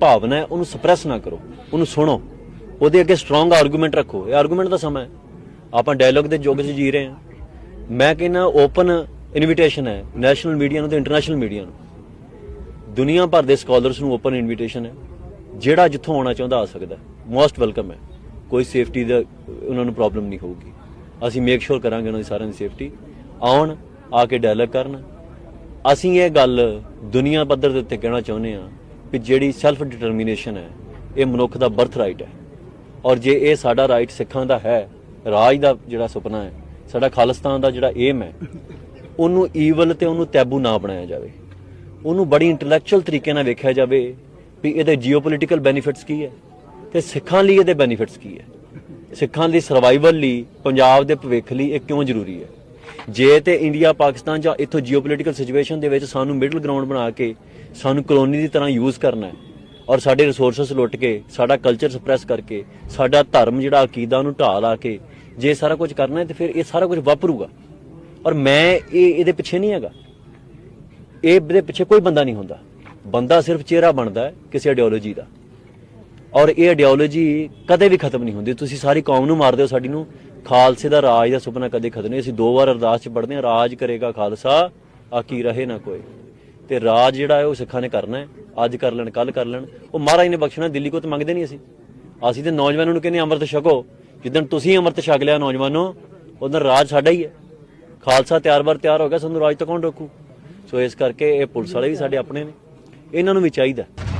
ਭਾਵਨਾ ਹੈ, ਉਹਨੂੰ ਸਪਰੈਸ ਨਾ ਕਰੋ, ਉਹਨੂੰ ਸੁਣੋ। ਉਹਦੇ ਅੱਗੇ ਸਟਰੋਂਗ ਆਰਗੂਮੈਂਟ ਰੱਖੋ। ਇਹ ਆਰਗੂਮੈਂਟ ਦਾ ਸਮਾਂ ਹੈ। ਆਪਾਂ ਡਾਇਲੌਗ ਦੇ ਯੁੱਗ 'ਚ ਜੀ ਰਹੇ ਹਾਂ। ਮੈਂ ਕਹਿੰਦਾ ਓਪਨ ਇਨਵੀਟੇਸ਼ਨ ਹੈ ਨੈਸ਼ਨਲ ਮੀਡੀਆ ਨੂੰ ਤੇ ਇੰਟਰਨੈਸ਼ਨਲ ਮੀਡੀਆ ਨੂੰ। ਦੁਨੀਆ ਭਰ ਦੇ ਸਕਾਲਰਸ ਨੂੰ ਓਪਨ ਇਨਵੀਟੇਸ਼ਨ ਹੈ। ਜਿਹੜਾ ਜਿੱਥੋਂ ਆਉਣਾ ਚਾਹੁੰਦਾ ਆ ਸਕਦਾ ਮੋਸਟ ਵੈਲਕਮ ਹੈ। ਕੋਈ ਸੇਫਟੀ ਦਾ, ਉਹਨਾਂ ਨੂੰ ਪ੍ਰੋਬਲਮ ਨਹੀਂ ਹੋਊਗੀ। ਅਸੀਂ ਮੇਕ ਸ਼ੋਰ ਕਰਾਂਗੇ ਉਹਨਾਂ ਦੀ ਸਾਰਿਆਂ ਦੀ ਸੇਫਟੀ ਆਉਣ, ਆ ਕੇ ਡਾਇਲੌਗ ਕਰਨ। ਅਸੀਂ ਇਹ ਗੱਲ ਦੁਨੀਆ ਪੱਧਰ ਦੇ ਉੱਤੇ ਕਹਿਣਾ ਚਾਹੁੰਦੇ ਆ ਕਿ ਜਿਹੜੀ ਸੈਲਫ ਡਿਟਰਮੀਨੇਸ਼ਨ ਹੈ, ਇਹ ਮਨੁੱਖ ਦਾ ਬਰਥ ਰਾਈਟ ਹੈ। ਔਰ ਜੇ ਇਹ ਸਾਡਾ ਰਾਈਟ ਸਿੱਖਾਂ ਦਾ ਹੈ, ਰਾਜ ਦਾ ਜਿਹੜਾ ਸੁਪਨਾ ਹੈ, ਸਾਡਾ ਖਾਲਿਸਤਾਨ ਦਾ ਜਿਹੜਾ ਏਮ ਹੈ, ਉਹਨੂੰ ਈਵਲ ਤੇ ਉਹਨੂੰ ਟੈਬੂ ਨਾ ਬਣਾਇਆ ਜਾਵੇ। ਉਹਨੂੰ ਬੜੀ ਇੰਟੈਲੈਕਚੁਅਲ ਤਰੀਕੇ ਨਾਲ ਵੇਖਿਆ ਜਾਵੇ ਵੀ ਇਹਦੇ ਜੀਓਪੋਲਿਟੀਕਲ ਬੈਨੀਫਿਟਸ ਕੀ ਹੈ ਤੇ ਸਿੱਖਾਂ ਲਈ ਇਹਦੇ ਬੈਨੀਫਿਟਸ ਕੀ ਹੈ। ਸਿੱਖਾਂ ਲਈ ਸਰਵਾਈਵਲ ਲਈ, ਪੰਜਾਬ ਦੇ ਭਵਿੱਖ ਲਈ ਇਹ ਕਿਉਂ ਜ਼ਰੂਰੀ ਹੈ? ਜੇ ਤੇ ਇੰਡੀਆ, ਪਾਕਿਸਤਾਨ ਜਾਂ ਇੱਥੋਂ ਜੀਓਪੋਲਿਟੀਕਲ ਸਿਚੁਏਸ਼ਨ ਦੇ ਵਿੱਚ ਸਾਨੂੰ ਮਿਡਲ ਗਰਾਊਂਡ ਬਣਾ ਕੇ ਸਾਨੂੰ ਕਲੋਨੀ ਦੀ ਤਰ੍ਹਾਂ ਯੂਜ਼ ਕਰਨਾ ਹੈ ਔਰ ਸਾਡੇ ਰਿਸੋਰਸਸ ਲੁੱਟ ਕੇ, ਸਾਡਾ ਕਲਚਰ ਸਪਰੈਸ ਕਰਕੇ, ਸਾਡਾ ਧਰਮ ਜਿਹੜਾ ਅਕੀਦਾ ਨੂੰ ਢਾਹ ਲਾ ਕੇ, ਜੇ ਸਾਰਾ ਕੁਝ ਕਰਨਾ ਹੈ ਤੇ ਫਿਰ ਇਹ ਸਾਰਾ ਕੁਝ ਵਾਪਰੂਗਾ। ਔਰ ਮੈਂ ਇਹ ਇਹਦੇ ਪਿੱਛੇ ਨਹੀਂ ਹੈਗਾ। ਇਹ ਇਹਦੇ ਪਿੱਛੇ ਕੋਈ ਬੰਦਾ ਨਹੀਂ ਹੁੰਦਾ। ਬੰਦਾ ਸਿਰਫ ਚਿਹਰਾ ਬਣਦਾ ਹੈ ਕਿਸੇ ਆਈਡੀਓਲੋਜੀ ਦਾ। ਔਰ ਇਹ ਆਈਡੀਓਲੋਜੀ ਕਦੇ ਵੀ ਖਤਮ ਨਹੀਂ ਹੁੰਦੀ। ਤੁਸੀਂ ਸਾਰੀ ਕੌਮ ਨੂੰ ਮਾਰਦੇ ਹੋ, ਸਾਡੀ ਨੂੰ ਖਾਲਸੇ ਦਾ ਰਾਜ ਦਾ ਸੁਪਨਾ ਕਦੇ ਖਤਮ ਨਹੀਂ। ਅਸੀਂ ਦੋ ਵਾਰ ਅਰਦਾਸ ਚ ਪੜ੍ਹਦੇ ਹਾਂ, ਰਾਜ ਕਰੇਗਾ ਖਾਲਸਾ ਆਕੀ ਰਹੇ ਨਾ ਕੋਈ। ਤੇ ਰਾਜ ਜਿਹੜਾ ਹੈ ਉਹ ਸਿੱਖਾਂ ਨੇ ਕਰਨਾ ਹੈ। ਅੱਜ ਕਰ ਲੈਣ ਕੱਲ ਕਰ ਲੈਣ। ਉਹ ਮਹਾਰਾਜ ਨੇ ਬਖਸ਼ਣਾ, ਦਿੱਲੀ ਕੋ ਤਾਂ ਮੰਗਦੇ ਨਹੀਂ ਅਸੀਂ। ਅਸੀਂ ਤੇ ਨੌਜਵਾਨਾਂ ਨੂੰ ਕਹਿੰਦੇ ਅੰਮ੍ਰਿਤ ਛਕੋ। ਜਿੱਦਣ ਤੁਸੀਂ ਅੰਮ੍ਰਿਤ ਛਕ ਲਿਆ ਨੌਜਵਾਨੋ ਉਦੋਂ ਰਾਜ ਸਾਡਾ ਹੀ ਹੈ। ਖਾਲਸਾ ਤਿਆਰ ਬਰ ਤਿਆਰ ਹੋ ਗਿਆ, ਸਾਨੂੰ ਰਾਜ ਤਾਂ ਕੌਣ ਰੋਕੂ? ਸੋ ਇਸ ਕਰਕੇ ਇਹ ਪੁਲਿਸ ਵਾਲੇ ਵੀ ਸਾਡੇ ਆਪਣੇ ਨੇ। ਇਹਨਾਂ ਨੂੰ ਵੀ ਚਾਹੀਦਾ।